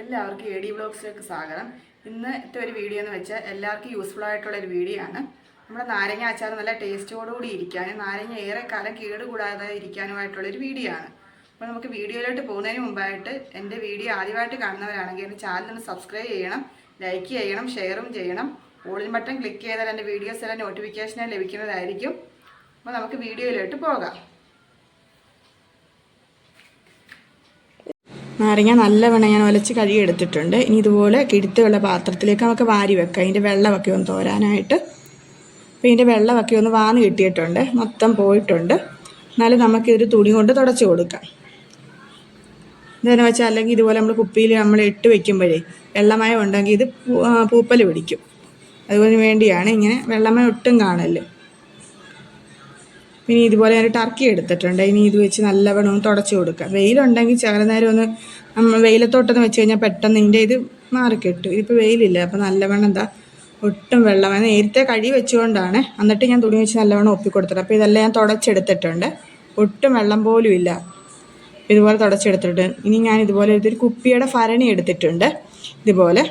എല്ലാവർക്കും A D ബ്ലോഗ്സിലേക്ക് സ്വാഗതം. ഇന്നത്തെ ഒരു വീഡിയോ എന്ന് വെച്ചാൽ എല്ലാവർക്കും യൂസ്ഫുൾ ആയിട്ടുള്ള ഒരു വീഡിയോ ആണ്. നമ്മുടെ നാരങ്ങ അച്ചാർ നല്ല ടേസ്റ്റോടുകൂടി ഇരിക്കാനും നാരങ്ങ ഏറെ കാലം കേടുകൂടാതെ ഇരിക്കാനുമായിട്ടുള്ള ഒരു വീഡിയോ ആണ്. അപ്പോൾ നമുക്ക് വീഡിയോയിലോട്ട് പോകുന്നതിന് മുമ്പായിട്ട് എന്റെ വീഡിയോ ആദ്യമായിട്ട് കാണുന്നവരാണെങ്കിൽ എന്റെ ഒന്ന് സബ്സ്ക്രൈബ് ചെയ്യണം ലൈക്ക് ചെയ്യണം ഷെയറും ചെയ്യണം. ഓളിൻ ബട്ടൺ ക്ലിക്ക് ചെയ്താൽ എന്റെ വീഡിയോസ് എല്ലാം നോട്ടിഫിക്കേഷനായി ലഭിക്കുന്നതായിരിക്കും. അപ്പോൾ നമുക്ക് വീഡിയോയിലോട്ട് പോകാം. നാരങ്ങ നല്ലവണ്ണം ഞാൻ ഒലച്ച് കഴുകിയെടുത്തിട്ടുണ്ട്. ഇനി ഇതുപോലെ കിടുത്തുള്ള പാത്രത്തിലേക്ക് നമുക്ക് വാരി വെക്കാം. ഇതിന്റെ വെള്ളമൊക്കെ ഒന്ന് തോരാനായിട്ട്. അപ്പോൾ ഇതിന്റെ വെള്ളമൊക്കെ ഒന്ന് വാന്ന് കിട്ടിയിട്ടുണ്ട്. മൊത്തം പോയിട്ടുണ്ട്. എന്നാലും നമുക്കിതൊരു തുണി കൊണ്ട് തുടച്ച് കൊടുക്കാം. എന്താണെന്ന് വെച്ചാൽ അല്ലെങ്കിൽ ഇതുപോലെ നമ്മൾ കുപ്പിയിൽ നമ്മൾ ഇട്ട് വെക്കുമ്പോഴേ വെള്ളമയം ഉണ്ടെങ്കിൽ ഇത് പൂപ്പൽ പിടിക്കും. അതുപോലെ വേണ്ടിയാണ് ഇങ്ങനെ വെള്ളമയം ഒട്ടും കാണൽ. ഇനി ഇതുപോലെ ഞാൻ ടർക്കി എടുത്തിട്ടുണ്ട്. ഇനി ഇത് വെച്ച് നല്ലവണ്ണം ഒന്ന് തുടച്ച് കൊടുക്കുക വെയിലുണ്ടെങ്കിൽ ചില നേരം ഒന്ന് നമ്മൾ വെയിലത്തോട്ടൊന്ന് വെച്ച് കഴിഞ്ഞാൽ പെട്ടെന്ന് ഇതിന്റെ ഇത് മാറിക്കിട്ടും. ഇതിപ്പോൾ വെയിലില്ല. അപ്പോൾ നല്ലവണ്ണം എന്താ ഒട്ടും വെള്ളം നേരത്തെ കഴി വെച്ചുകൊണ്ടാണ്. എന്നിട്ട് ഞാൻ തുണി വെച്ച് നല്ലവണ്ണം ഒപ്പി കൊടുത്തത് അപ്പോൾ ഇതെല്ലാം ഞാൻ തുടച്ചെടുത്തിട്ടുണ്ട്. ഒട്ടും വെള്ളം പോലും ഇല്ല. ഇതുപോലെ തുടച്ചെടുത്തിട്ടുണ്ട്. ഇനി ഞാൻ ഇതുപോലെ ഒരു കുപ്പിയുടെ ഭരണി എടുത്തിട്ടുണ്ട്. ഇതുപോലെ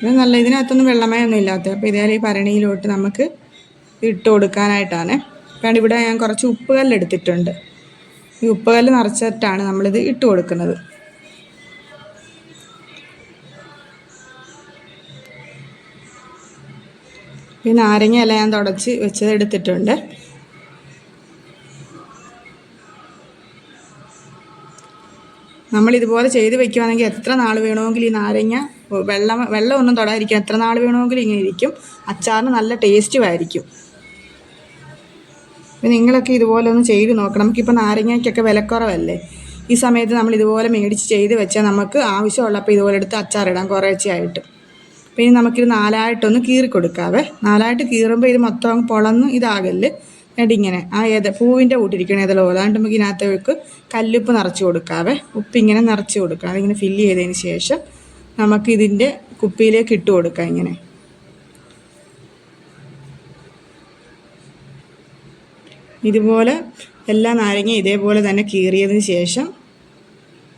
ഇത് നല്ല ഇതിനകത്തൊന്നും വെള്ളമയൊന്നും ഇല്ലാത്ത അപ്പോൾ ഇതേ ഈ ഭരണിയിലോട്ട് നമുക്ക് ഇട്ട് കൊടുക്കാനായിട്ടാണ്. കാരണം ഇവിടെ ഞാൻ കുറച്ച് ഉപ്പുകല്ല് എടുത്തിട്ടുണ്ട്. ഈ ഉപ്പുകല്ല് നിറച്ചിട്ടാണ് നമ്മളിത് ഇട്ട് കൊടുക്കുന്നത്. ഈ നാരങ്ങയല്ല ഞാൻ തുടച്ച് വെച്ചത് എടുത്തിട്ടുണ്ട്. നമ്മൾ ഇതുപോലെ ചെയ്ത് വെക്കുവാണെങ്കിൽ എത്ര നാൾ വേണമെങ്കിൽ ഈ നാരങ്ങ വെള്ളം വെള്ളമൊന്നും തൊടാതിരിക്കും എത്ര നാൾ വേണമെങ്കിലും ഇങ്ങനെ ഇരിക്കും. അച്ചാറിന് നല്ല ടേസ്റ്റും ആയിരിക്കും നിങ്ങളൊക്കെ ഇതുപോലെ ഒന്ന് ചെയ്ത് നോക്കണം. നമുക്കിപ്പോൾ നാരങ്ങയ്ക്കൊക്കെ വിലക്കുറവല്ലേ? ഈ സമയത്ത് നമ്മൾ ഇതുപോലെ മേടിച്ച് ചെയ്ത് വെച്ചാൽ നമുക്ക് ആവശ്യമുള്ളപ്പോൾ ഇതുപോലെ എടുത്ത് അച്ചാറിടാം കുറേച്ചയായിട്ട്. പിന്നെ നമുക്കിത് നാലായിട്ടൊന്ന് കീറി കൊടുക്കാവേ. നാലായിട്ട് കീറുമ്പോൾ ഇത് മൊത്തം പൊളന്ന് ഇതാകൽ എന്നിട്ട് ആ ഏത പൂവിന്റെ കൂട്ടിരിക്കണ പോലെ അതാണ്ട് നമുക്ക് ഇതിനകത്തേക്ക് കല്ലുപ്പ് നിറച്ച് കൊടുക്കാവേ. ഉപ്പ് ഇങ്ങനെ നിറച്ച് കൊടുക്കാം അതിങ്ങനെ ഫില്ല് ചെയ്തതിന് ശേഷം നമുക്ക് ഇതിന്റെ കുപ്പിയിലേക്ക് ഇട്ട് കൊടുക്കാം ഇങ്ങനെ. ഇതുപോലെ എല്ലാ നാരങ്ങയും ഇതേപോലെ തന്നെ കീറിയതിന് ശേഷം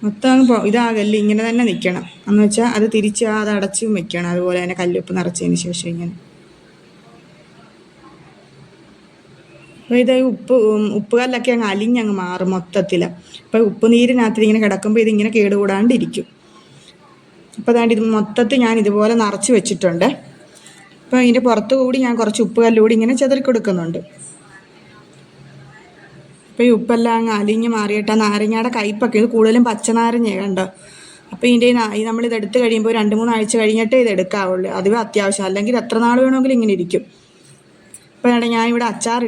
മൊത്തം അങ്ങ് ഇതാകല്ലേ ഇങ്ങനെ തന്നെ നിൽക്കണം എന്ന് വെച്ചാൽ അത് തിരിച്ച് അത് അടച്ചും വെക്കണം. അതുപോലെ തന്നെ കല്ലുപ്പ് നിറച്ചതിന് ശേഷം ഇങ്ങനെ. അപ്പോൾ ഇത് ഉപ്പ് ഉപ്പ് ഉപ്പുകല്ലൊക്കെ അങ്ങ് അലിഞ്ഞങ്ങ് മാറും മൊത്തത്തിൽ അപ്പോൾ ഉപ്പ് നീരിനകത്ത് ഇങ്ങനെ കിടക്കുമ്പോൾ ഇതിങ്ങനെ കേടുകൂടാണ്ടിരിക്കും. അപ്പോൾ അതാണ്ട് ഇത് മൊത്തത്തിൽ ഞാൻ ഇതുപോലെ നിറച്ച് വെച്ചിട്ടുണ്ട്. അപ്പോൾ ഇതിന്റെ പുറത്ത് കൂടി ഞാൻ കുറച്ച് ഉപ്പ് കല്ലുകൂടി ഇങ്ങനെ ചെതറി കൊടുക്കുന്നുണ്ട്. അപ്പോൾ ഈ ഉപ്പെല്ലാം അങ്ങ് അലിഞ്ഞ് മാറിയിട്ട് നാരങ്ങയുടെ കയ്പൊക്കെ ഇത് കൂടുതലും പച്ചനാരങ്ങ കണ്ടോ? അപ്പോൾ ഇതിന്റെ ഇത് എടുത്ത് കഴിയുമ്പോൾ രണ്ട് മൂന്ന് ആഴ്ച കഴിഞ്ഞിട്ടേ ഇത് എടുക്കാവുള്ളൂ. അതും അത്യാവശ്യം. അല്ലെങ്കിൽ എത്ര നാൾ വേണമെങ്കിലും ഇങ്ങനെ ഇരിക്കും. അപ്പോൾ ഞാൻ ഇവിടെ അച്ചാർ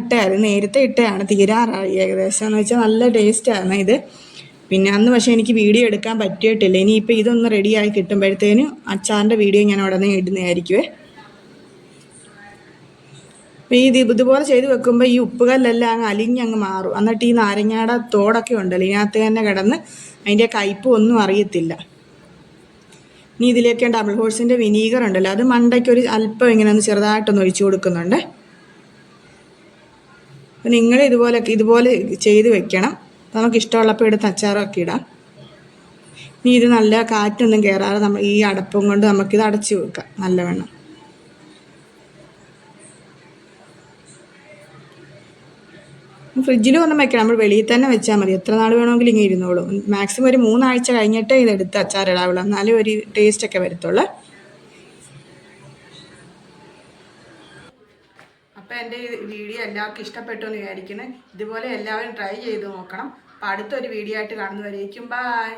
നേരത്തെ ഇട്ടതാണ്. തീരാറായി. ഏകദേശം എന്ന് വെച്ചാൽ നല്ല ടേസ്റ്റാണ് ഇത്. പിന്നെ അന്ന് പക്ഷേ എനിക്ക് വീഡിയോ എടുക്കാൻ പറ്റിയിട്ടില്ല. ഇനിയിപ്പോൾ ഇതൊന്ന് റെഡിയായി കിട്ടുമ്പോഴത്തേനും അച്ചാറിന്റെ വീഡിയോ ഞാൻ ഉടനെ ഇടുന്നതായിരിക്കുമേ അപ്പോൾ ഈ ഇതുപോലെ ചെയ്ത് വെക്കുമ്പോൾ ഈ ഉപ്പുകല്ലെല്ലാം അങ്ങ് അലിഞ്ഞങ്ങ് മാറും. എന്നിട്ട് ഈ നാരങ്ങയുടെ തോടൊക്കെ ഉണ്ടല്ലോ ഇതിനകത്ത് തന്നെ കിടന്ന് അതിന്റെ കയ്പ് ഒന്നും അറിയത്തില്ല. ഇനി ഇതിലേക്ക് ഡബിൾ ഹോഴ്സിന്റെ വിനീഗർ ഉണ്ടല്ലോ അത് മണ്ടയ്ക്കൊരു അല്പം ഇങ്ങനെ ഒന്ന് ചെറുതായിട്ടൊന്ന് ഒഴിച്ചു കൊടുക്കുന്നുണ്ട്. അപ്പം നിങ്ങൾ ഇതുപോലെ ഇതുപോലെ ചെയ്ത് വെക്കണം. നമുക്ക് ഇഷ്ടമുള്ളപ്പോൾ എടുത്ത് അച്ചാറൊക്കെ ഇടാം ഇനി ഇത് നല്ല കാറ്റൊന്നും കയറാതെ നമ്മൾ ഈ അടപ്പും കൊണ്ട് നമുക്കിത് അടച്ചു വെക്കാം നല്ലവണ്ണം. ഫ്രിഡ്ജിൽ ഒന്നും വെക്കണം. നമ്മൾ വെളിയിൽ തന്നെ വെച്ചാൽ മതി. എത്ര നാൾ വേണമെങ്കിലും ഇങ്ങനെ ഇരുന്നോളൂ. മാക്സിമം ഒരു മൂന്നാഴ്ച കഴിഞ്ഞിട്ടേ ഇതെടുത്ത് അച്ചാറിടാവുള്ളൂ. എന്നാലേ ഒരു ടേസ്റ്റൊക്കെ വരത്തുള്ളൂ. അപ്പോൾ എന്റെ വീഡിയോ എല്ലാവർക്കും ഇഷ്ടപ്പെട്ടു എന്ന് വിചാരിക്കുന്നത് ഇതുപോലെ എല്ലാവരും ട്രൈ ചെയ്ത് നോക്കണം. അപ്പോൾ അടുത്തൊരു വീഡിയോ ആയിട്ട് കാണുന്നവരേക്കും ബായ്